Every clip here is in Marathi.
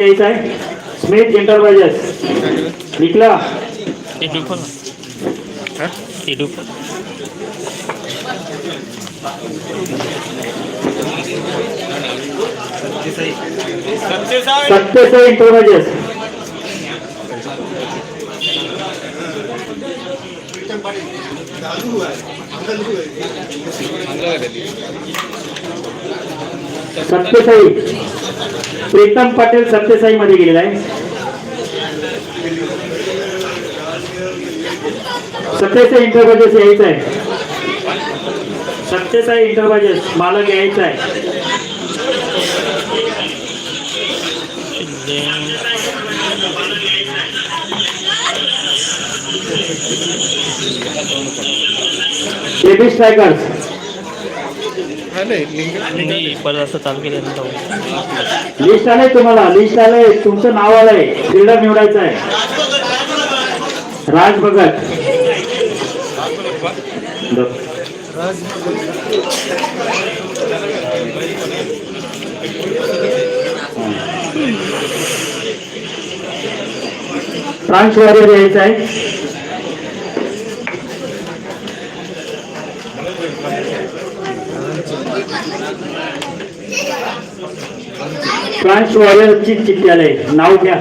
यायचं आहे. स्मिथ एंटरप्राइजेस निकला यूट्यूब खोल ना यूट्यूब सत्यसाई एंटरप्राइजेस सत्यसाई. प्रीतम पाटील सत्यसाई मध्ये गेलेला आहे. सत्यसाई इंटरप्राइजेस यायचं आहे. सत्यसाई इंटरप्राइजेस मालक यायचं आहे. Baby strikers. मी परत असं चालू केल्यानंतर लिस्ट आलंय तुम्हाला लिस्ट आलंय तुमचं नाव आलंय. फिल्डर निवडायचं आहे. राज भगत. फ्रान्स वॉरियर यायचं आहे. फ्रान्स वॉरियरची चिठ्ठी आलंय नाव घ्या.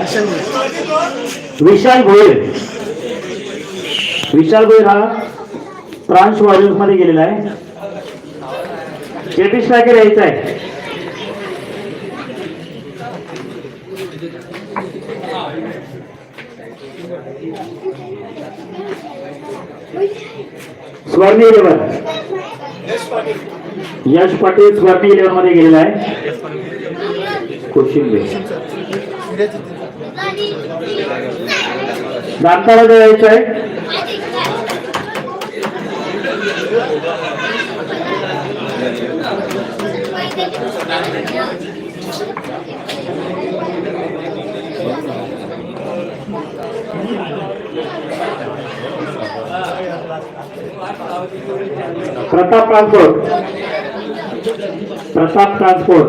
विशाल भोईर. विशाल भोईर हा फ्रान्स वॉरियर्स मध्ये गेलेला आहे. जेपी स्ट्रायकर यायचा आहे. स्वर्ण इलेव्हन. यश पाटील स्वर्णी इलेव्हन मध्ये गेलेला आहे. कोशिंबे दांताला आहे? प्रताप ट्रान्सपोर्ट. प्रताप ट्रान्सपोर्ट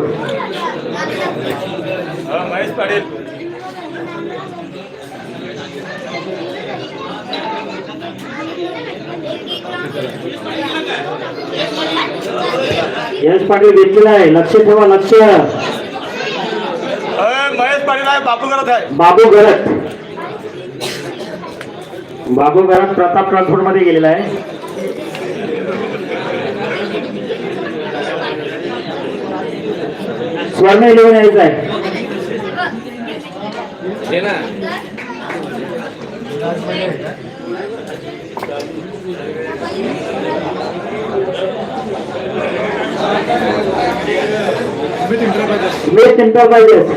महेश पाटील यश पाटील घेतलेला आहे. लक्ष ठेवा लक्ष. महेश पाटील आहे बापू करत आहे. बाबू घरत. बाबू घरत प्रताप ट्रान्सपोर्टमध्ये गेलेला आहे. स्वर्ण इलेव्हन यायचं आहे. Smith enterprises.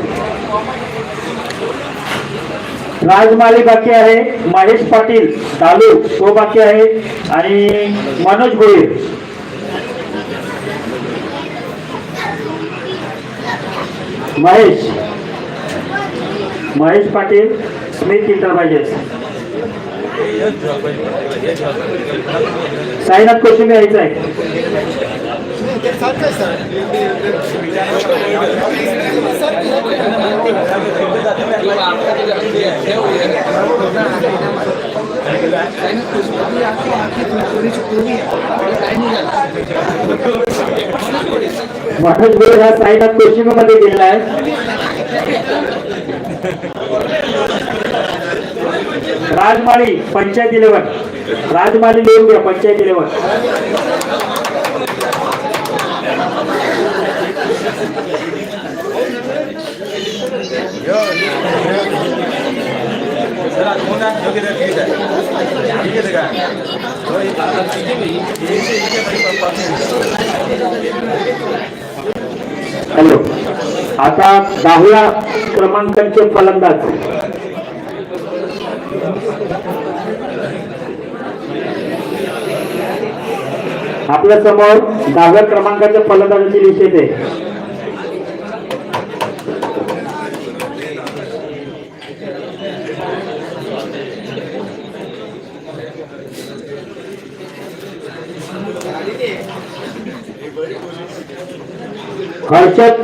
राजमाली बाकी आहे महेश पाटील दालू तो बाकी आहे आणि Manoj Bhoir Mahesh. Mahesh Patil Smith enterprises. Sainath Koshimbe यायचं आहे. मनोज भोईर हा साईनाथ कोशिंबे मध्ये गेलेला आहे राजमाळी पंचायत इलेव्हन राजमाळी लिहून घ्या पंचायत इलेव्हन हॅलो. आता दहाव्या क्रमांकाचे फलंदाज. आपल्यासमोर दहाव्या क्रमांकाच्या फलंदाजाची लिस्ट येते हर्षद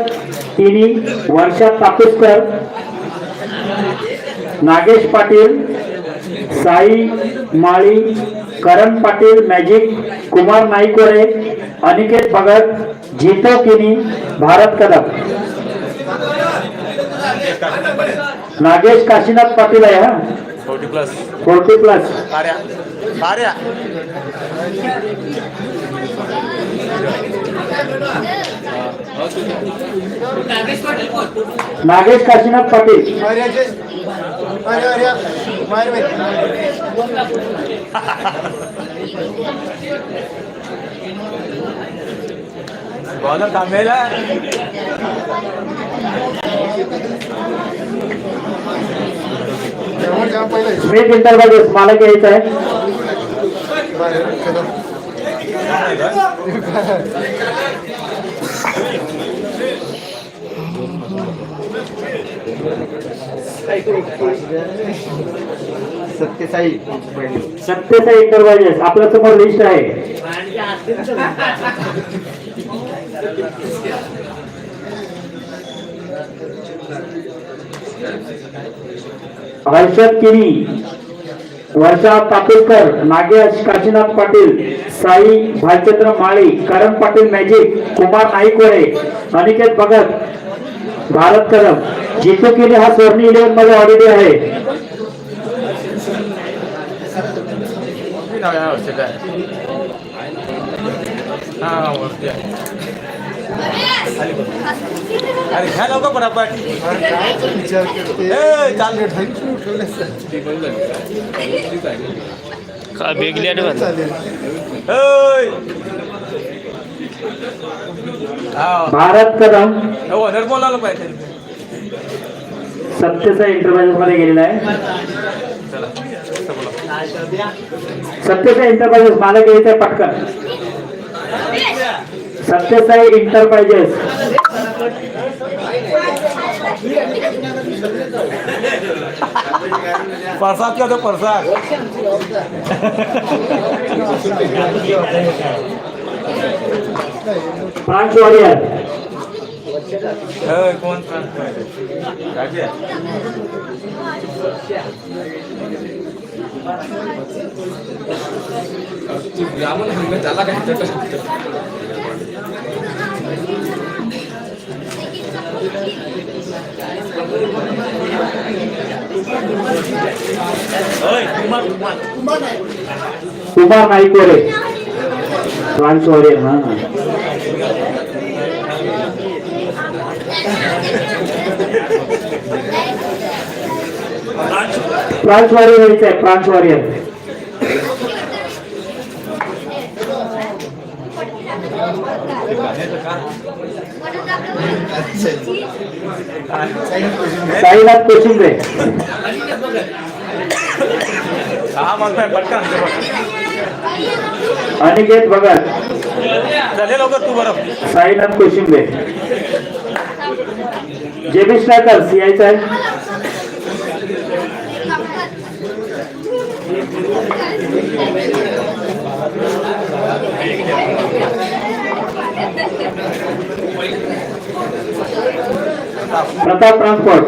तिनी वर्षा तापेसकर नागेश पाटील साई माळी करण पाटील मॅजिक कुमार नाईकोरे अनिकेत भगत जीतो किनी भारत कदम. नागेश काशीनाथ पाटील आहे हा? Forty plus. Forty plus. साऱ्या नागेश काशीनाथ पाटील. बॉलर थांबेला स्मिथ इंटरव्हाइस मला घ्यायचं आहे सत्यसाई. सत्तेचा इंटरव्हाइस आपल्यासमोर लिस्ट आहे. हर्षद किनी वर्षा पाटीलकर नागेश काशीनाथ पाटील साई भालचंद्र माळी करण पाटील मॅजिक कुमार नाईकवरे अनिकेत भगत भारत कदम. जितू किनी हा सोर्णी इलेव्हनमध्ये ऑलरेडी आहे. अरे घ्या लवकर पटापट विचार करते ए, चाल काय बेगली आठवण चालेल ओय. हा भारत कदम हो निर्मला पाहिजे सत्तेचा इंटरव्हाइसमध्ये गेलेला आहे चला। असं बोला सत्यसाई इंटरप्राइजेस मला घ्यायचं आहे पटकन सत्यसाई इंटरप्राइजेस प्रसाद का तो प्रसाद। फ्रांस वॉरियर ओय, कोण राजे। कुमार नाईकवरे फ्रांस वॉरियर हा फ्रांस वॉरियर घ्यायचं आहे. फ्रांस वॉरियर साईनाथ कोशिंबे हा अनिकेत भगत. साईनाथ कोशिंबे जेबी स्ट्रायकर्स यायचं आहे प्रताप ट्रान्सपोर्ट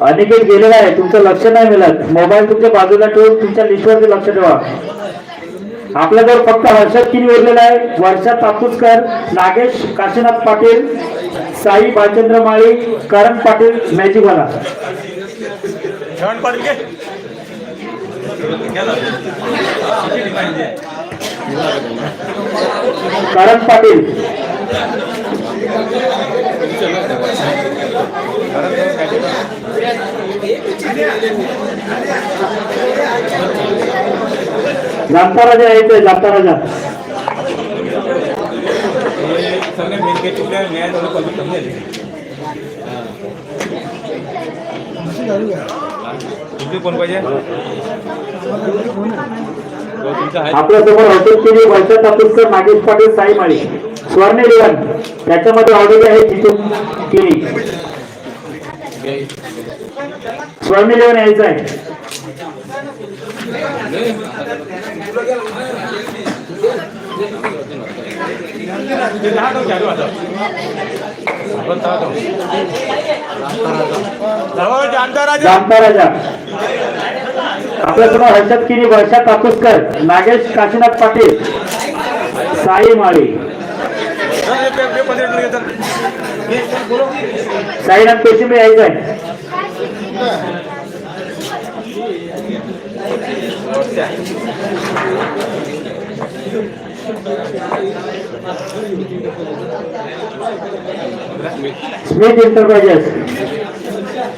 अनिकेत गेलेला आहे. तुमचं लक्ष नाही मिळत. मोबाईल तुमच्या बाजूला ठेवून तुमच्या लिस्टवरती लक्ष ठेवा. आपल्याजवळ फक्त हर्षद किनी उरलेला आहे. वर्षा तापूसकर नागेश काशीनाथ पाटील साई भालचंद्र माळी करण पाटील. किती पाहिजे? करण पाटील जामता राजा यायचंय जामता राजा सगळे मेनके चुकले न्याय झालं पण कमी आले. तुमचे कोण पाहिजे हो, तुमचं आहे आपल्यासमोर हर्षद किनी वर्षा तापूसकर नागेश पाटील साई माळी स्वर्ण इलेव्हन त्याच्यामध्ये ऑलरेडी आहे स्वामी लिहून यायचं आहे. राजा जामता राजा हर्षद किनी वर्षा कापूसकर नागेश काशीनाथ पाटील साई माळी हे साईनाथ पेशिंबे यायचं आहे Thank you. Smith enterprises.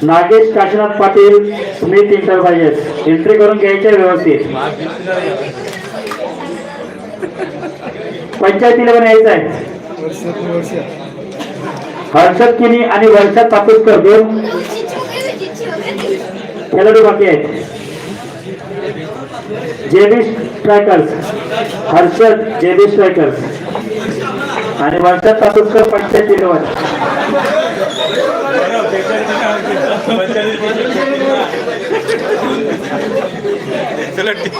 Nagesh Kashinath Patil Smith enterprises. Entry करून घ्यायचे व्यवस्थित. पंचायतीला पण यायचं आहे. हर्षद किनी आणि वर्षा तापूसकर दोन खेळाडू बाकी आहेत. JB strikers Harshad JB strikers आणि वर्षा तापूसकर पंचायत वर चला ठीक.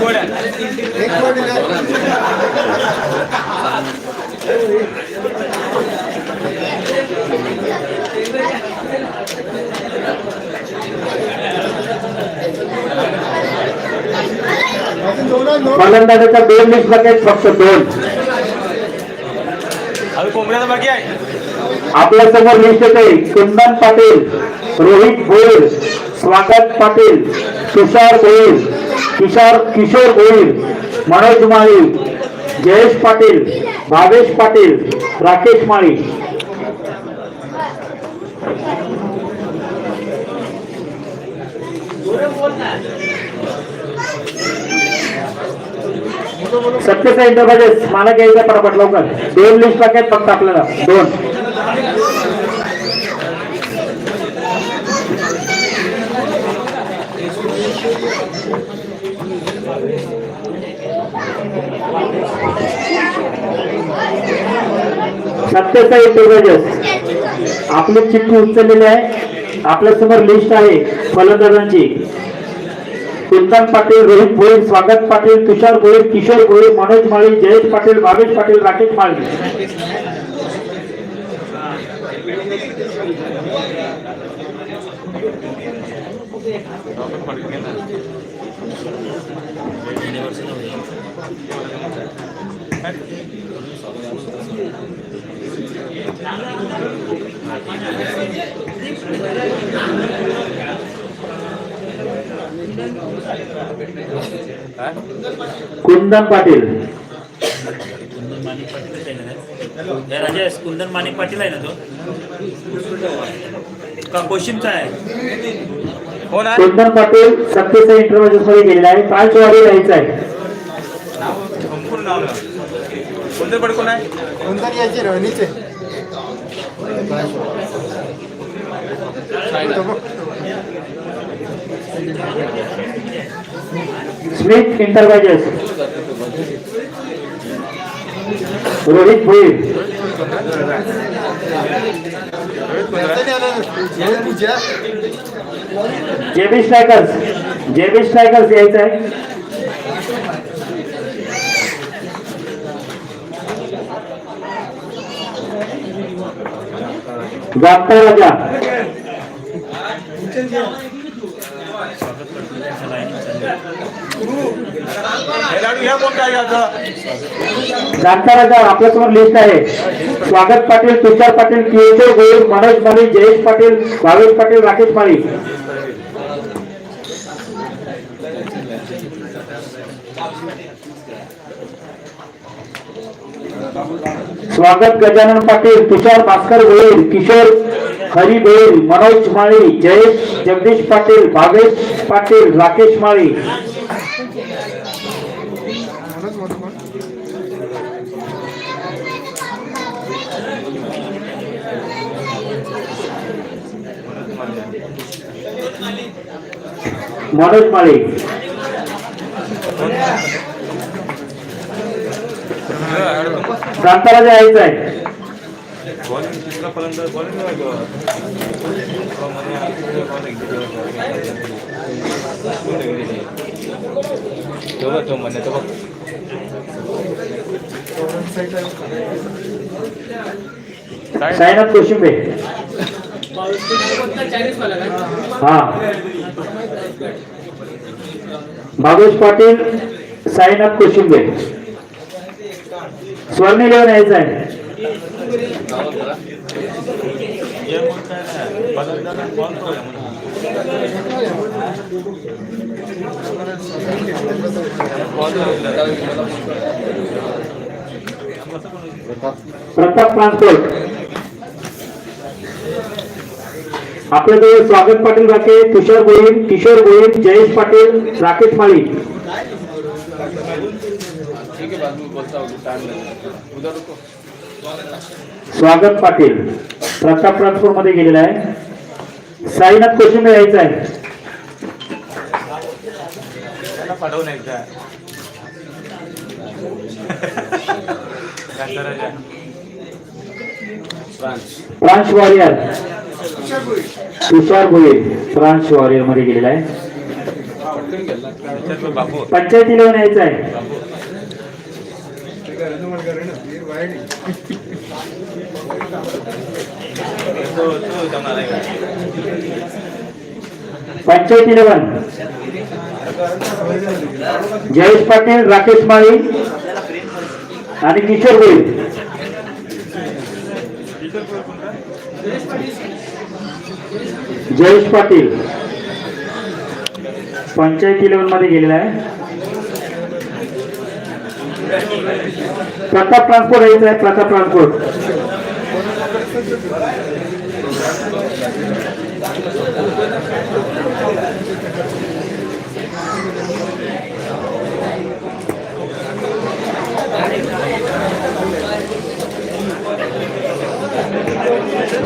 गोड्या. एक कोटी ना अजून दोन आहे, दोन फलंदाजाच्या दोन लिस्ट बाकी आहेत फक्त दोन. अजून कोंबड्याचा बाकी आहे आपल्यासमोर लिस्ट येते कुंदन पाटील रोहित भोईर स्वागत पाटील तुषार भोईर किशोर किशोर भोईर मनोज माळी जयेश पाटील भावेश पाटील राकेश माळी. सत्यचा इंटरव्हायजेस मला घ्यायचं पटापट लवकर. दोन लिस्ट बाकी आहेत फक्त आपल्याला. दोन. सत्यचा इंटरव्हायजेस आपली चिठ्ठी उचललेली आहे. आपल्यासमोर लिस्ट आहे फलंदाजांची. कुंदन पाटील रोहित भोईर स्वागत पाटील तुषार भोईर किशोर भोईर मनोज माळी जयेश पाटील भावेश पाटील राकेश माळी कुंदन पाटील. कुंदन माणिक पाटीलच आहे ना या राजेश कुंदन माणिक पाटील आहे ना तो का कोशिमचा आहे कोण आहे कुंदन पाटील सत्तेचा इंटरव्ह्यू मध्ये गेलेला आहे. पाच वारी राहायचं आहे. संपूर्ण नाव ना कोणतं पड कोण आहे कोणतरी यायचे रहनीचे Smith enterprises Rohit Bhoir JB strikers JB strikers यायचं आहे जागता राजा राजा आपल्यासमोर लिस्ट आहे, स्वागत पाटील, तुषार पाटील किशोर गोयल, मनोज माळी जयेश पाटील, भावेश पाटील, राकेश माळी स्वागत गजानन पाटील, तुषार भास्कर गोयल, किशोर हरी गोयल, मनोज माळी जयेश, जगदीश पाटील, भावेश पाटील, राकेश माळी मनोज माळी. जांताराजा यायचं आहे. तो म्हणणे तो बघ साईनाथ कोशिंबे हा. भागोज पाटील साईनाथ कोशिंबे. स्वर्णी घेऊन यायचं आहे. प्रताप ट्रान्सपोर्ट आपल्याजवळ स्वागत पाटील राखे तुषार गोहिल किशोर गोहिल जयेश पाटील राकेश माळी. स्वागत पाटील प्रताप ट्रान्सपोर्टमध्ये गेलेला आहे. साईनाथ कोशिंबे यायचं आहे. France warrior. Tushar Gohil France वॉरियरमध्ये गेलेला आहे. पंचायतीला यायचं आहे. तो तो पंचायत जयेश पाटील राकेश माळी आणि किशोर गोहिल जयेश पाटील पंचायत इलेव्हनमध्ये गेलेला आहे प्रताप ट्रान्सपोर्ट यायचं आहे प्रताप ट्रान्सपोर्ट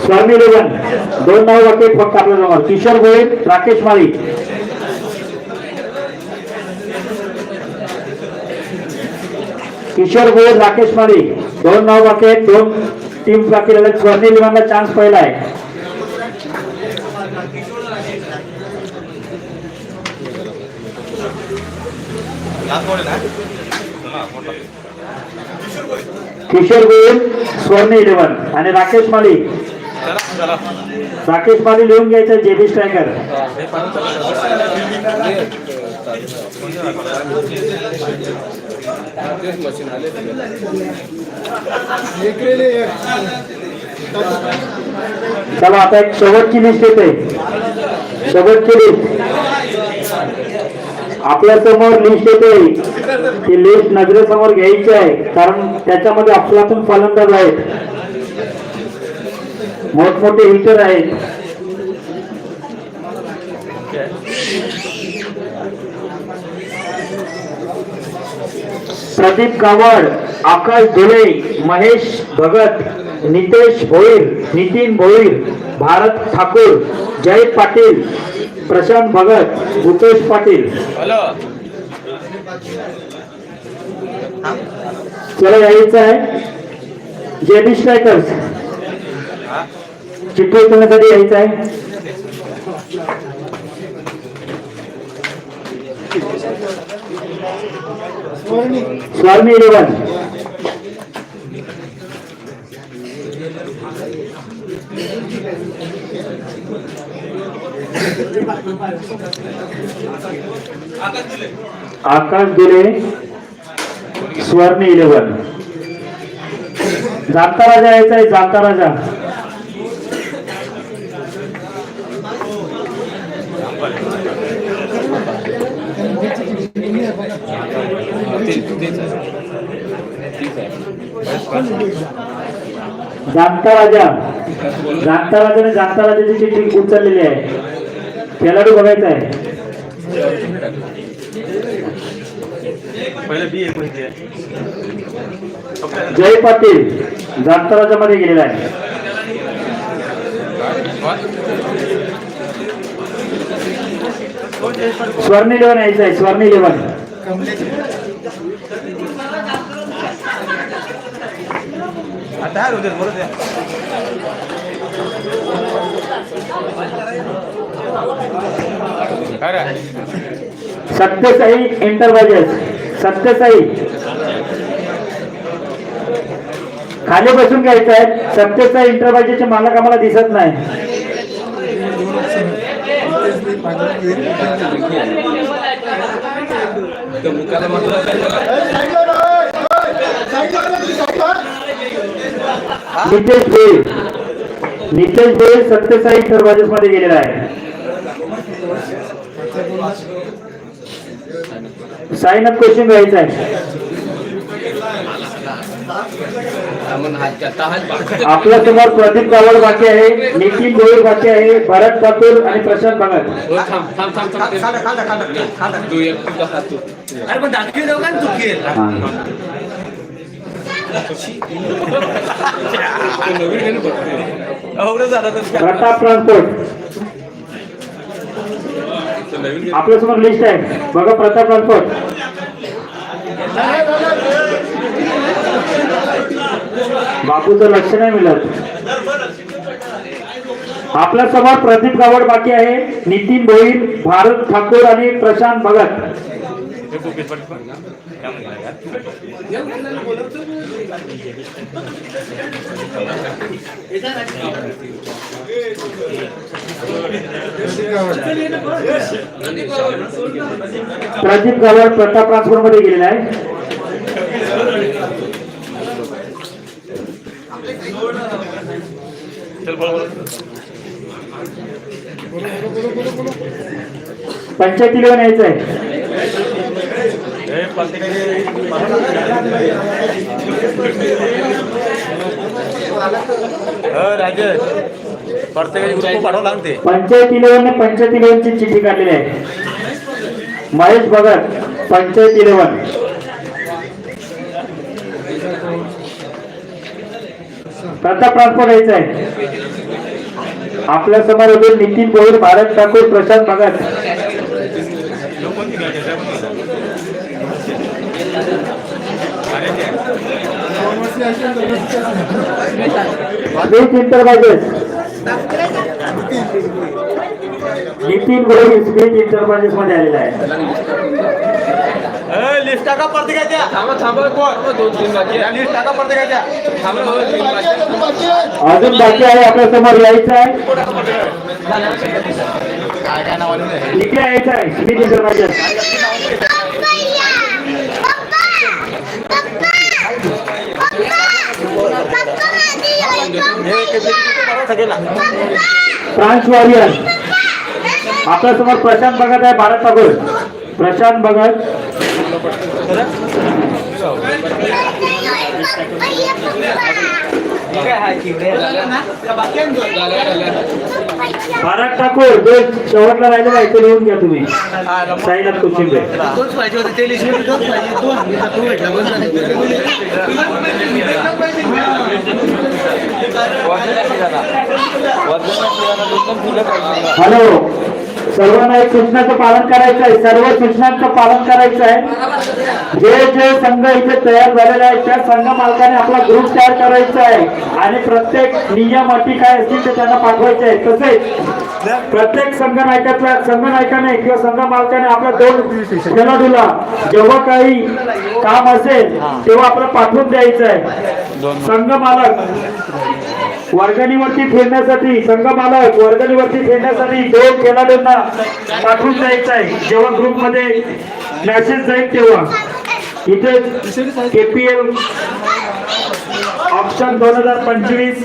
स्वामी इलेव्हन दोन नाव वाटे फक्त आपल्या जवळ किशोर गोयल राकेश माळी किशोर गोयल राकेश माळी दोन नाव वाटे दोन टीम बाकी राहिल्या. स्वर्ण इलेव्हनला चान्स पहिला आहे लास्ट बॉल आहे ना हा, मोठा. किशोर गोयल स्वर्ण इलेव्हन आणि राकेश माली राकेश माली लिहून घ्यायचं जेबी स्ट्रायकर. चला आता एक शेवटची लिस्ट येते. शेवटची लिस्ट आपल्यासमोर लिस्ट येते. ती लिस्ट नजरेसमोर घ्यायची आहे. कारण त्याच्यामध्ये अफलातून फलंदाज आहेत. मोठमोठे हिटर आहेत. प्रदीप कावड आकाश धुले महेश भगत नितेश भोईर नितीन भोईर भारत ठाकूर जय पाटील. प्रशांत भगत भूपेश पाटील. चला यायचं आहे. JB strikers. चिठ्ठी उचलण्यासाठी यायचं आहे. स्वामी इलेव्हन. आकाश दिले स्वर्ण इलेवन जाता राजा यायचा आहे जाता राजा. जाणता राजा. जाणता राजाने जाणता राजाची चिठ्ठी उचललेली आहे. खेळाडू बघायचा आहे. जय पाटील जाणता राजामध्ये गेलेला आहे. स्वर्ण इलेव्हन यायचं आहे स्वर्ण इलेव्हन तयार सत्यसाई एंटरप्राइजेस सत्यसाई खाली बसून घ्यायचं आहे सत्यसाई एंटरप्राइजेसचे मालक आम्हाला दिसत नाही. नितेश भोईर. नितेश भोईर सत्यसाई एंटरप्राइजेस मध्ये गेलेला आहे. साईनाथ क्वेश्चन घ्यायचा आहे. आपल्यासमोर प्रदीप गावड बाकी आहे नितीन भोईर बाकी आहे भरत ठाकूर आणि प्रशांत भगत. खांदा खांदा आपल्यासमोर लिस्ट आहे. बघा प्रताप ट्रान्सपोर्ट बापूचं लक्ष नाही मिळत. आपल्यासमोर प्रदीप गावड बाकी आहे. नितीन भोईर भारत ठाकूर आणि प्रशांत भगत. प्रदीप गावड प्रताप ट्रान्सफरमध्ये गेलेला आहे. पंचायती लिहून यायचं आहे हो, राजेश. प्रत्येकाची ग्रुप पंचायती इलेव्हन पंचायत इलेव्हनची चिठ्ठी काढलेली आहे. महेश भगत पंचायत इलेव्हन. प्रताप ट्रान्सफर घ्यायचा आहे. आपल्यासमोर नितीन भोईर भारत ठाकूर प्रशांत भगत. नितीन भोईर स्मिथ इंटरप्राइजेस मध्ये आलेला आहे लिस्ट टाका प्रत्येकाच्या थांबा थांबा कोण या लिस्ट टाका प्रत्येकाच्या अजून बाकी आहे आपल्यासमोर यायचं आहे. काय काय इकडे यायचं आहे. स्मिथ इंटरप्राइजेस फ्रान्स वॉरियर आपल्यासमोर प्रशांत भगत आहे भारत ठाकूर प्रशांत भगत. भारत ठाकूर जो शेवटला राहिलेला आहे ते लिहून घ्या तुम्ही. साईनाथ कोचिंबे हॅलो. सर्वांना एक सूचनाचं पालन करायचं आहे. सर्व सूचनांचं पालन करायचं आहे. जे जे संघ इथे तयार झालेले आहेत त्या संघ मालकाने आपला ग्रुप तयार करायचा आहे. आणि प्रत्येक नियम अटी काय असतील ते त्यांना पाठवायचे आहे तसेच प्रत्येक संघ नायकाच्या संघ नायकाने किंवा संघ मालकाने आपल्या दोन खेळाडूला जेव्हा काही काम असेल तेव्हा आपलं पाठवून द्यायचं आहे. संघ मालक वर्गणीवरती फिरण्यासाठी संघ मालक वर्गणीवरती फिरण्यासाठी दोन खेळाडूंना पाठवून द्यायचं आहे जेव्हा ग्रुपमध्ये मॅसेज जाईल तेव्हा. इथे केपीएल ऑप्शन दोन हजार पंचवीस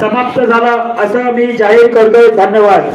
समाप्त झाला असं मी जाहीर करतोय. धन्यवाद.